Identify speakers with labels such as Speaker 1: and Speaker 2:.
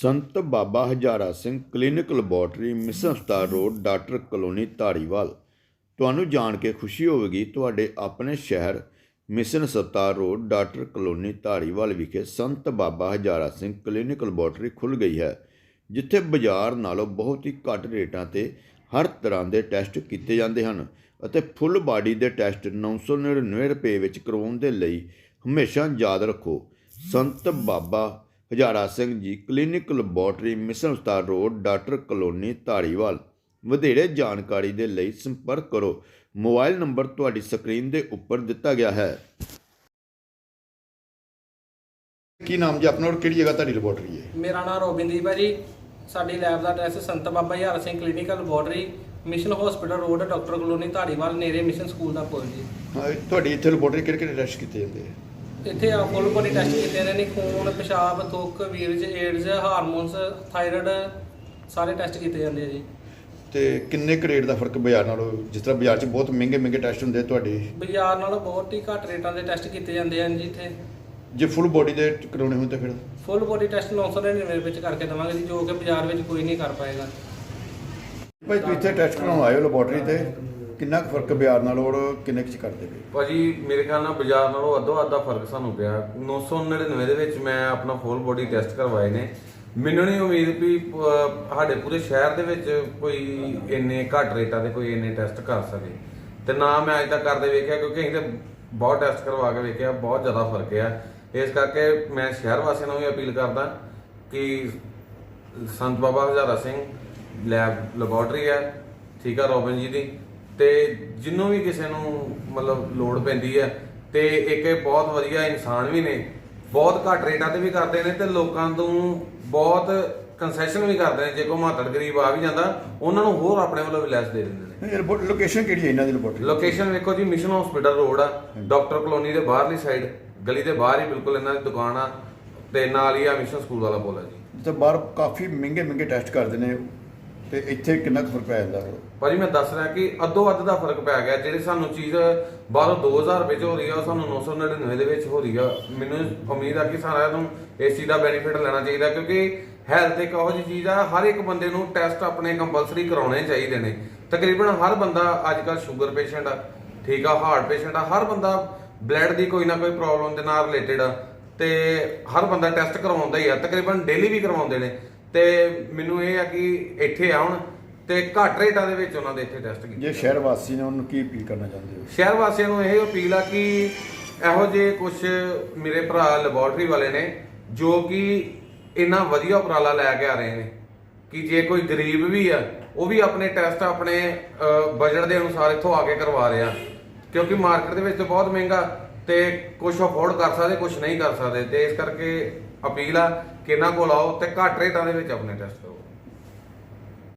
Speaker 1: Sant Baba Hazara Singh clinic laboratory mission ਹਸਪਤਾਲ road, doctor colony Dhariwal. ਤੁਹਾਨੂੰ ਜਾਣ ਕੇ ਖੁਸ਼ੀ ਹੋਵੇਗੀ, ਤੁਹਾਡੇ ਆਪਣੇ ਸ਼ਹਿਰ ਮਿਸ਼ਨ ਹਸਪਤਾਲ ਰੋਡ, ਡਾਕਟਰ ਕਲੋਨੀ ਧਾਰੀਵਾਲ ਵਿਖੇ ਸੰਤ ਬਾਬਾ ਹਜ਼ਾਰਾ ਸਿੰਘ ਕਲੀਨਿਕ ਲੈਬੋਰਟਰੀ ਖੁੱਲ੍ਹ ਗਈ ਹੈ, ਜਿੱਥੇ ਬਾਜ਼ਾਰ ਨਾਲੋਂ ਬਹੁਤ ਹੀ ਘੱਟ ਰੇਟਾਂ ਤੇ ਹਰ ਤਰ੍ਹਾਂ ਦੇ ਟੈਸਟ ਕੀਤੇ ਜਾਂਦੇ ਹਨ ਅਤੇ ਫੁੱਲ ਬਾਡੀ ਦੇ ਟੈਸਟ 999 ਰੁਪਏ ਵਿੱਚ ਕਰਵਾਉਣ ਦੇ ਲਈ ਹਮੇਸ਼ਾ ਯਾਦ ਰੱਖੋ। ਸੰਤ Baba Hazara Singh ji clinic laboratory mission ਹਸਪਤਾਲ ਰੋਡ ਡਾਕਟਰ ਕਲੋਨੀ ਧਾਰੀਵਾਲ ਵਧੇਰੇ ਜਾਣਕਾਰੀ ਦੇ ਲਈ ਸੰਪਰਕ ਕਰੋ। ਮੋਬਾਈਲ ਨੰਬਰ ਤੁਹਾਡੀ ਸਕਰੀਨ ਦੇ ਉੱਪਰ ਦਿੱਤਾ ਗਿਆ ਹੈ। ਕੀ ਨਾਮ ਜੀ ਆਪਣਾ ਔਰ ਕਿਹੜੀ ਜਗ੍ਹਾ ਤੁਹਾਡੀ ਲੈਬੋਰਟਰੀ ਹੈ?
Speaker 2: ਮੇਰਾ ਨਾਮ ਰੋਬਿੰਦੀਪ ਹੈ ਜੀ। ਸਾਡੀ ਲੈਬ ਦਾ address Sant Baba Hazar Singh clinical laboratory mission hospital road doctor colony Dhariwal ਨੇੜੇ ਮਿਸ਼ਨ ਸਕੂਲ ਦਾ ਪੁਲ ਜੀ।
Speaker 1: ਹਾਂ ਤੁਹਾਡੀ ਇੱਥੇ ਲੈਬੋਰਟਰੀ ਕਿਹੜੇ ਕਿਹੜੇ ਟੈਸਟ ਕੀਤੇ ਜਾਂਦੇ ਆ?
Speaker 2: ਇੱਥੇ ਆ ਫੁੱਲ ਬੋਡੀ ਟੈਸਟ ਕੀਤੇ ਨੇ ਨੀ ਖੂਨ ਪਿਸ਼ਾਬ ਥੁੱਕ ਵੀਰਜ ਏਡਜ਼ ਹਾਰਮੋਨਸ ਥਾਇਰਾਇਡ ਸਾਰੇ ਟੈਸਟ ਕੀਤੇ ਜਾਂਦੇ ਆ ਜੀ।
Speaker 1: ਤੇ ਕਿੰਨੇ ਕੁ ਰੇਟ ਦਾ ਫ਼ਰਕ ਬਾਜ਼ਾਰ ਨਾਲੋਂ ਜਿਸ ਤਰ੍ਹਾਂ ਬਾਜ਼ਾਰ 'ਚ ਬਹੁਤ ਮਹਿੰਗੇ ਮਹਿੰਗੇ ਟੈਸਟ ਹੁੰਦੇ ਆ ਤੁਹਾਡੇ?
Speaker 2: ਬਾਜ਼ਾਰ ਨਾਲੋਂ ਬਹੁਤ ਹੀ ਘੱਟ ਰੇਟਾਂ ਦੇ ਟੈਸਟ ਕੀਤੇ ਜਾਂਦੇ ਹਨ ਜੀ ਇੱਥੇ।
Speaker 1: ਜੇ ਫੁੱਲ ਬੋਡੀ ਦੇ ਕਰਾਉਣੇ ਹੋਣ ਤਾਂ ਫਿਰ?
Speaker 2: ਫੁੱਲ ਬੋਡੀ ਟੈਸਟ 999 ਵਿੱਚ ਕਰਕੇ ਦੇਵਾਂਗੇ ਜੀ ਜੋ ਕਿ ਬਾਜ਼ਾਰ ਵਿੱਚ ਕੋਈ ਨਹੀਂ ਕਰ ਪਾਏਗਾ।
Speaker 1: ਭਾਈ ਤੁਸੀਂ ਇੱਥੇ ਟੈਸਟ ਕਰਾਉਣ ਆਏ ਹੋ ਲੈਬੋਰਟਰੀ ਤੇ? ਕਿੰਨਾ ਕੁ ਫ਼ਰਕ ਬਾਜ਼ਾਰ ਨਾਲ ਔਰ ਕਿੰਨੇ ਕੁ ਚ ਕਰਦੇ ਪਏ?
Speaker 3: ਭਾਜੀ ਮੇਰੇ ਖਿਆਲ ਨਾਲ ਬਾਜ਼ਾਰ ਨਾਲੋਂ ਅੱਧੋ ਅੱਧਾ ਫ਼ਰਕ ਸਾਨੂੰ ਪਿਆ। 999 ਦੇ ਵਿੱਚ ਮੈਂ ਆਪਣਾ ਫੁੱਲ ਬੋਡੀ ਟੈਸਟ ਕਰਵਾਏ ਨੇ। ਮੈਨੂੰ ਨਹੀਂ ਉਮੀਦ ਵੀ ਅਹ, ਸਾਡੇ ਪੂਰੇ ਸ਼ਹਿਰ ਦੇ ਵਿੱਚ ਕੋਈ ਇੰਨੇ ਘੱਟ ਰੇਟਾਂ ਦੇ ਕੋਈ ਇੰਨੇ ਟੈਸਟ ਕਰ ਸਕੇ। ਤੇ ਨਾ ਮੈਂ ਅੱਜ ਤੱਕ ਕਰਦੇ ਵੇਖਿਆ ਕਿਉਂਕਿ ਅਸੀਂ ਤੇ ਬਹੁਤ ਟੈਸਟ ਕਰਵਾ ਕੇ ਵੇਖਿਆ ਬਹੁਤ ਜ਼ਿਆਦਾ ਫ਼ਰਕ ਆ। ਇਸ ਕਰਕੇ ਮੈਂ ਸ਼ਹਿਰ ਵਾਸੀਆਂ ਨੂੰ ਵੀ ਅਪੀਲ ਕਰਦਾ ਕਿ ਸੰਤ ਬਾਬਾ ਹਜ਼ਾਰਾ ਸਿੰਘ ਲੈਬ ਲੈਬੋਰਟਰੀ ਹੈ ਠੀਕ ਆ ਰੋਬਿਨ ਜੀ ਦੀ। ਤੇ ਜਿੰਨੂੰ ਵੀ ਕਿਸੇ ਨੂੰ ਮਤਲਬ ਲੋੜ ਪੈਂਦੀ ਹੈ ਤੇ ਇੱਕ ਇਹ ਬਹੁਤ ਵਧੀਆ ਇਨਸਾਨ ਵੀ ਨੇ ਬਹੁਤ ਘੱਟ ਰੇਟਾਂ ਤੇ ਵੀ ਕਰਦੇ ਨੇ ਤੇ ਲੋਕਾਂ ਨੂੰ ਬਹੁਤ ਕੰਸੈਸ਼ਨ ਵੀ ਕਰਦੇ ਨੇ ਜੇ ਕੋਈ ਮਾਤੜ ਗਰੀਬ ਆ ਵੀ ਜਾਂਦਾ ਉਹਨਾਂ ਨੂੰ ਹੋਰ ਆਪਣੇ ਵੱਲੋਂ ਵੀ ਲੈਸ ਦੇ ਦਿੰਦੇ ਨੇ।
Speaker 1: ਇਹ ਲੋਕੇਸ਼ਨ ਕਿਹੜੀ ਹੈ ਇਹਨਾਂ ਦੀ ਲੈਬੋਰਟਰੀ
Speaker 3: ਲੋਕੇਸ਼ਨ ਵੇਖੋ ਜੀ ਮਿਸ਼ਨ ਹਸਪੀਟਲ ਰੋਡ ਆ ਡਾਕਟਰ ਕਲੋਨੀ ਦੇ ਬਾਹਰਲੀ ਸਾਈਡ ਗਲੀ ਦੇ ਬਾਹਰ ਹੀ ਬਿਲਕੁਲ ਇਹਨਾਂ ਦੀ ਦੁਕਾਨ ਆ ਤੇ ਨਾਲ ਹੀ ਆ ਮਿਸ਼ਨ ਸਕੂਲ ਵਾਲਾ ਆ ਜੀ।
Speaker 1: ਜਿੱਥੇ ਬਾਹਰ ਕਾਫੀ ਮਹਿੰਗੇ ਮਹਿੰਗੇ ਟੈਸਟ ਕਰਦੇ ਨੇ ਤੇ ਇੱਥੇ ਕਿੰਨਾ ਕੁ ਫ਼ਰਕ ਪੈ ਜਾਂਦਾ ਹੈ
Speaker 3: ਭਾਜੀ, ਮੈਂ ਦੱਸ ਰਿਹਾ ਕਿ ਅੱਧੋ ਅੱਧ ਦਾ ਫ਼ਰਕ ਪੈ ਗਿਆ। ਜਿਹੜੀ ਸਾਨੂੰ ਚੀਜ਼ ਬਾਹਰੋਂ 2000 ਰੁਪਏ ਚ ਹੋ ਰਹੀ ਆ, ਉਹ ਸਾਨੂੰ 999 ਦੇ ਵਿੱਚ ਹੋ ਰਹੀ ਆ। ਮੈਨੂੰ ਉਮੀਦ ਆ ਕਿ ਸਾਰਿਆਂ ਨੂੰ ਇਸ ਚੀਜ਼ ਦਾ ਬੈਨੀਫਿਟ ਲੈਣਾ ਚਾਹੀਦਾ, ਕਿਉਂਕਿ ਹੈਲਥ ਇੱਕ ਇਹੋ ਜਿਹੀ ਚੀਜ਼ ਆ, ਹਰ ਇੱਕ ਬੰਦੇ ਨੂੰ ਟੈਸਟ ਆਪਣੇ ਕੰਪਲਸਰੀ ਕਰਾਉਣੇ ਚਾਹੀਦੇ ਨੇ। ਤਕਰੀਬਨ ਹਰ ਬੰਦਾ ਅੱਜ ਕੱਲ ਸ਼ੂਗਰ ਪੇਸ਼ੈਂਟ ਆ, ਠੀਕ ਆ ਹਾਰਟ ਪੇਸ਼ੈਂਟ ਆ, ਹਰ ਬੰਦਾ ਬਲੱਡ ਦੀ ਕੋਈ ਨਾ ਕੋਈ ਪ੍ਰੋਬਲਮ ਦੇ ਨਾਲ ਰਿਲੇਟਡ ਆ। ਤੇ ਹਰ ਬੰਦਾ ਟੈਸਟ ਕਰਵਾਉਂਦਾ ਹੀ ਆ, ਤਕਰੀਬਨ ਡੇਲੀ ਵੀ ਕਰਵਾਉਂਦੇ ਨੇ। ਤੇ ਮੈਨੂੰ ਇਹ ਆ ਕਿ ਇੱਥੇ ਆਉਣ ਤੇ ਘੱਟ ਰੇਟਾਂ ਦੇ ਵਿੱਚ ਉਹਨਾਂ ਦੇ ਇੱਥੇ ਟੈਸਟ ਕੀਤੇ
Speaker 1: ਜੇ ਸ਼ਹਿਰ ਵਾਸੀ ਨੇ ਉਹਨੂੰ ਕੀ ਅਪੀਲ ਕਰਨਾ ਚਾਹੁੰਦੇ ਹੋ?
Speaker 3: ਸ਼ਹਿਰ ਵਾਸੀਆਂ ਨੂੰ ਇਹ ਅਪੀਲ ਆ ਕਿ ਇਹੋ ਜਿਹੇ ਕੁਝ ਮੇਰੇ ਭਰਾ ਲੈਬੋਰਟਰੀ ਵਾਲੇ ਨੇ ਜੋ ਕਿ ਇੰਨਾ ਵਧੀਆ ਉਪਰਾਲਾ ਲੈ ਕੇ ਆ ਰਹੇ ਨੇ ਕਿ ਜੇ ਕੋਈ ਗਰੀਬ ਵੀ ਆ ਉਹ ਵੀ ਆਪਣੇ ਟੈਸਟ ਆਪਣੇ ਬਜਟ ਦੇ ਅਨੁਸਾਰ ਇੱਥੋਂ ਆ ਕੇ ਕਰਵਾ ਰਿਹਾ। ਕਿਉਂਕਿ ਮਾਰਕੀਟ ਦੇ ਵਿੱਚ ਤਾਂ ਬਹੁਤ ਮਹਿੰਗਾ ਤੇ ਕੁਝ ਅਫੋਰਡ ਕਰ ਸਕਦੇ ਕੁਝ ਨਹੀਂ ਕਰ ਸਕਦੇ। ਤੇ ਇਸ ਕਰਕੇ ਅਪੀਲ ਆ, ਕਿ ਇਹਨਾਂ ਕੋਲ ਆਓ ਤੇ ਘੱਟ ਰੇਟਾਂ ਦੇ ਵਿੱਚ ਆਪਣੇ ਟੈਸਟ ਕਰੋ।